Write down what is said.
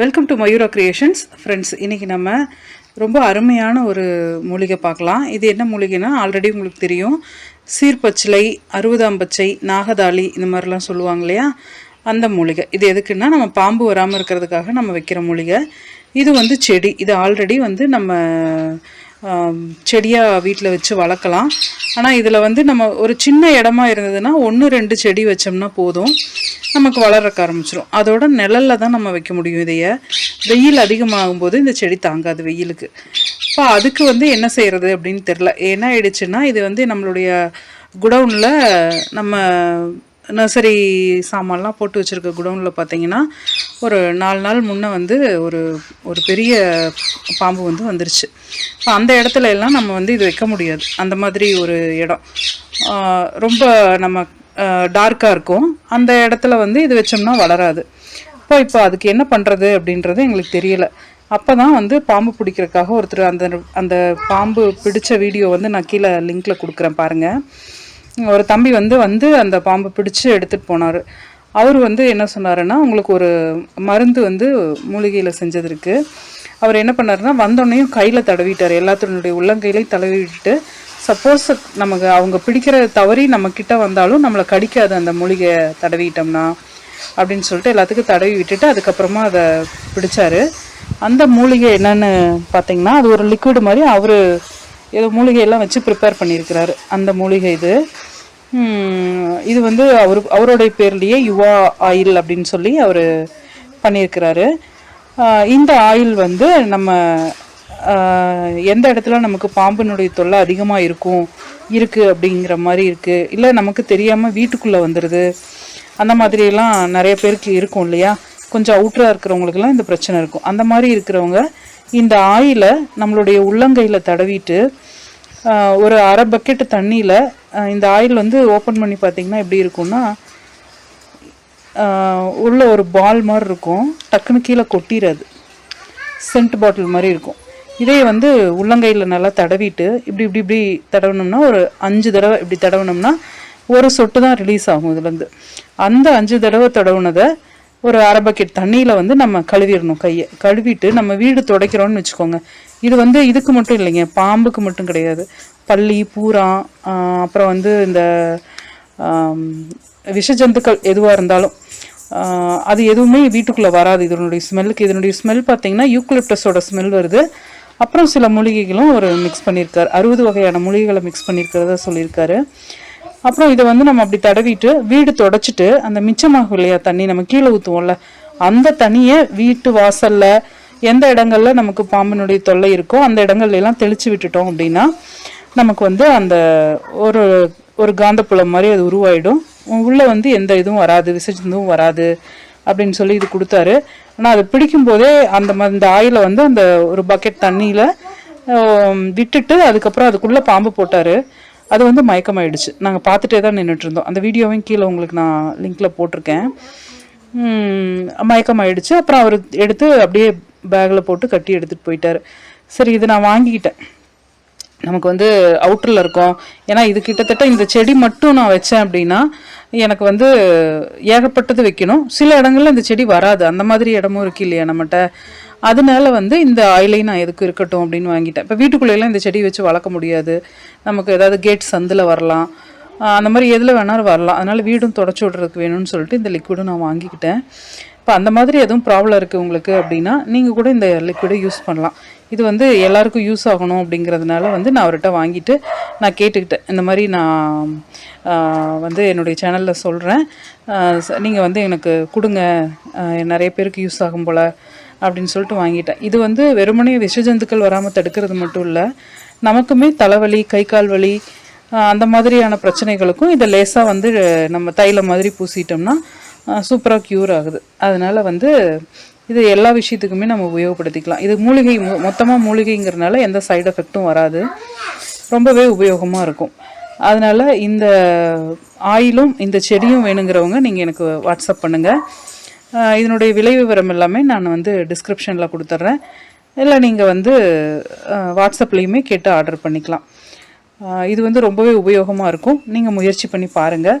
Welcome to Mayura creations friends இன்றைக்கி நம்ம ரொம்ப அருமையான ஒரு மூலிகை பார்க்கலாம். இது என்ன மூலிகைனா ஆல்ரெடி உங்களுக்கு தெரியும். சீர்பச்சிலை அறுபதாம் பச்சை நாகதாளி இந்த மாதிரிலாம் சொல்லுவாங்க இல்லையா? அந்த மூலிகை. இது எதுக்குன்னா நம்ம பாம்பு வராமல் இருக்கிறதுக்காக நம்ம வைக்கிற மூலிகை. இது வந்து செடி. இது ஆல்ரெடி வந்து நம்ம செடியாக வீட்டில் வச்சு வளர்க்கலாம். ஆனால் இதில் வந்து நம்ம ஒரு சின்ன இடமா இருந்ததுன்னா ஒன்று ரெண்டு செடி வச்சோம்னா போதும். நமக்கு வளர்றக்க ஆரம்பிச்சிடும் அதோட நிழலில் தான் நம்ம வைக்க முடியும் இதைய. வெயில் அதிகமாகும் போது இந்த செடி தாங்காது வெயிலுக்கு. இப்போ அதுக்கு வந்து என்ன செய்கிறது அப்படின்னு தெரில என்ன ஆயிடுச்சுன்னா இது வந்து நம்மளுடைய குடவுனில் நம்ம நர்சரி சாமான்லாம் போட்டு வச்சுருக்க குடவுனில் பார்த்தீங்கன்னா ஒரு நாலு நாள் முன்னே வந்து ஒரு ஒரு பெரிய பாம்பு வந்து வந்துருச்சு. இப்போ அந்த இடத்துல எல்லாம் நம்ம வந்து இது வைக்க முடியாது. அந்த மாதிரி ஒரு இடம். ரொம்ப நம்ம டார்க்காக இருக்கும். அந்த இடத்துல வந்து இது வச்சோம்னா வளராது. இப்போ இப்போ அதுக்கு என்ன பண்ணுறது அப்படின்றது எங்களுக்கு தெரியல. அப்போ தான் வந்து பாம்பு பிடிக்கிறதுக்காக ஒருத்தர் அந்த அந்த பாம்பு பிடிச்ச வீடியோ வந்து நான் கீழே லிங்க்கில் கொடுக்குறேன் பாருங்கள் ஒரு தம்பி வந்து வந்து அந்த பாம்பு பிடிச்சி எடுத்துகிட்டு போனார். அவர் வந்து என்ன சொன்னாருன்னா உங்களுக்கு ஒரு மருந்து வந்து மூலிகையில் செஞ்சது இருக்குது அவர் என்ன பண்ணாருன்னா வந்தோடனையும் கையில் தடவிட்டார். எல்லாத்தினுடைய உள்ளங்கையிலையும் தடவிட்டு சப்போஸ் நமக்கு அவங்க பிடிக்கிற தவறி நம்ம கிட்ட வந்தாலும் நம்மளை கடிக்காது அந்த மூலிகை தடவிட்டோம்னா அப்படின்னு சொல்லிட்டு எல்லாத்துக்கும் தடவி விட்டுட்டு அதுக்கப்புறமா அதை பிடிச்சாரு. அந்த மூலிகை என்னன்னு பார்த்தீங்கன்னா அது ஒரு லிக்விட் மாதிரி அவர் ஏதோ மூலிகையெல்லாம் வச்சு ப்ரிப்பேர் பண்ணியிருக்கிறாரு. அந்த மூலிகை இது. இது வந்து அவர் அவருடைய பேர்லேயே யுவா ஆயில் அப்படின்னு சொல்லி அவர் பண்ணியிருக்கிறாரு. இந்த ஆயில் வந்து நம்ம எந்த இடத்துல நமக்கு பாம்பினுடைய தொல்லை அதிகமாக இருக்கும் இருக்குது அப்படிங்கிற மாதிரி இருக்குது இல்லை நமக்கு தெரியாமல் வீட்டுக்குள்ளே வந்துடுது அந்த மாதிரியெல்லாம் நிறைய பேருக்கு இருக்கும் இல்லையா? கொஞ்சம் அவுட்டராக இருக்கிறவங்களுக்குலாம் இந்த பிரச்சனை இருக்கும். அந்த மாதிரி இருக்கிறவங்க இந்த ஆயிலை நம்மளுடைய உள்ளங்கையில் தடவிட்டு ஒரு அரை பக்கெட்டு தண்ணியில் இந்த ஆயில் வந்து ஓப்பன் பண்ணி பார்த்தீங்கன்னா எப்படி இருக்கும்னா உள்ள ஒரு பால் மாதிரி இருக்கும். டக்குன்னு கீழே கொட்டிடாது சென்ட் பாட்டில் மாதிரி இருக்கும். இதே வந்து உள்ளங்கையில் நல்லா தடவிட்டு இப்படி இப்படி இப்படி தடவினோம்னா ஒரு அஞ்சு தடவை இப்படி தடவினோம்னா ஒரு சொட்டு தான் ரிலீஸ் ஆகும் இதுலேருந்து. அந்த அஞ்சு தடவை தடவுனதை ஒரு அரை பக்கெட் தண்ணியில் வந்து நம்ம கழுவிடணும் கையை. கழுவிட்டு நம்ம வீடு துடைக்கிறோம்னு வச்சுக்கோங்க. இது வந்து இதுக்கு மட்டும் இல்லைங்க பாம்புக்கு மட்டும் கிடையாது. பள்ளி பூரா அப்புறம் வந்து இந்த விஷ விஷஜந்துக்கள் எதுவாக இருந்தாலும் அது எதுவுமே வீட்டுக்குள்ளே வராது. இதனுடைய ஸ்மெல்லுக்கு இதனுடைய ஸ்மெல் பார்த்தீங்கன்னா யூக்லிப்டஸோட ஸ்மெல் வருது. அப்புறம் சில மூலிகைகளும் ஒரு மிக்ஸ் பண்ணியிருக்காரு அறுபது வகையான மூலிகைகளை மிக்ஸ் பண்ணியிருக்கிறதா சொல்லியிருக்காரு. அப்புறம் இதை வந்து நம்ம அப்படி தடவிட்டு வீடு தொடச்சிட்டு அந்த மிச்சமாகும் இல்லையா தண்ணி நம்ம கீழே ஊற்றுவோம்ல அந்த தண்ணியை வீட்டு வாசலில் எந்த இடங்கள்ல நமக்கு பாம்பினுடைய தொல்லை இருக்கோ அந்த இடங்கள்ல எல்லாம் தெளிச்சு விட்டுட்டோம் அப்படின்னா நமக்கு வந்து அந்த ஒரு ஒரு காந்தப்புலம் மாதிரி அது உருவாயிடும். உள்ளே வந்து எந்த இதுவும் வராது விசஜந்தும் வராது அப்படின்னு சொல்லி இது கொடுத்தாரு. ஆனால் அது பிடிக்கும்போதே அந்த ம- இந்த ஆயிலை வந்து அந்த ஒரு பக்கெட் தண்ணியில் விட்டுட்டு அதுக்கப்புறம் அதுக்குள்ளே பாம்பு போட்டார். அது வந்து மயக்கமாயிடுச்சு. நாங்கள் பார்த்துட்டே தான் நின்றுட்டு இருந்தோம். அந்த வீடியோவையும் கீழே உங்களுக்கு நான் லிங்கில் போட்டிருக்கேன். மயக்கமாயிடுச்சு. அப்புறம் அவர் எடுத்து அப்படியே பேக்கில் போட்டு கட்டி எடுத்துகிட்டு போயிட்டார். சரி இது நான் வாங்கிக்கிட்டேன். நமக்கு வந்து அவுட்டரில் இருக்கும். ஏன்னா இது கிட்டத்தட்ட இந்த செடி மட்டும் நான் வச்சேன் அப்படின்னா எனக்கு வந்து ஏகப்பட்டது வைக்கணும். சில இடங்களில் இந்த செடி வராது. அந்த மாதிரி இடமும் இருக்கு இல்லையா நம்மகிட்ட? அதனால வந்து இந்த ஆயிலையும் நான் எதுக்கு இருக்கட்டும் அப்படின்னு வாங்கிட்டேன். இப்போ வீட்டுக்குள்ளேலாம் இந்த செடி வச்சு வளர்க்க முடியாது. நமக்கு ஏதாவது கேட் சந்தில் வரலாம். அந்த மாதிரி எதில் வேணாலும் வரலாம். அதனால் வீடும் தொடச்சி விட்றதுக்கு வேணும்னு சொல்லிட்டு இந்த லிக்விடும் நான் வாங்கிக்கிட்டேன். இப்போ அந்த மாதிரி எதுவும் ப்ராப்ளம் இருக்குது உங்களுக்கு அப்படின்னா நீங்கள் கூட இந்த லிக்விடை யூஸ் பண்ணலாம். இது வந்து எல்லாருக்கும் யூஸ் ஆகணும் அப்படிங்கிறதுனால வந்து நான் அவர்கிட்ட வாங்கிட்டு நான் கேட்டுக்கிட்டேன். இந்த மாதிரி நான் வந்து என்னுடைய சேனலில் சொல்கிறேன் நீங்கள் வந்து எனக்கு கொடுங்க. நிறைய பேருக்கு யூஸ் ஆகும் போல் அப்படின்னு சொல்லிட்டு வாங்கிட்டேன். இது வந்து வெறுமனே விஷஜந்துக்கள் வராமல் தடுக்கிறது மட்டும் இல்லை நமக்குமே தலைவலி கை கால் வலி அந்த மாதிரியான பிரச்சனைகளுக்கும் இதை லேசாக வந்து நம்ம தைல மாதிரி பூசிட்டோம்னா சூப்பராக க்யூர் ஆகுது. அதனால் வந்து இது எல்லா விஷயத்துக்குமே நம்ம உபயோகப்படுத்திக்கலாம். இது மூலிகை மொத்தமாக மூலிகைங்கிறனால எந்த சைடு எஃபெக்ட்டும் வராது. ரொம்பவே உபயோகமாக இருக்கும். அதனால் இந்த ஆயிலும் இந்த செடியும் வேணுங்கிறவங்க நீங்கள் எனக்கு வாட்ஸ்அப் பண்ணுங்கள் இதனுடைய விலை விவரம் எல்லாமே நான் வந்து டிஸ்கிரிப்ஷனில் கொடுத்துட்றேன் இல்லை நீங்கள் வந்து வாட்ஸ்அப்லேயுமே கேட்டு ஆர்டர் பண்ணிக்கலாம். இது வந்து ரொம்பவே உபயோகமாக இருக்கும். நீங்கள் முயற்சி பண்ணி பாருங்கள்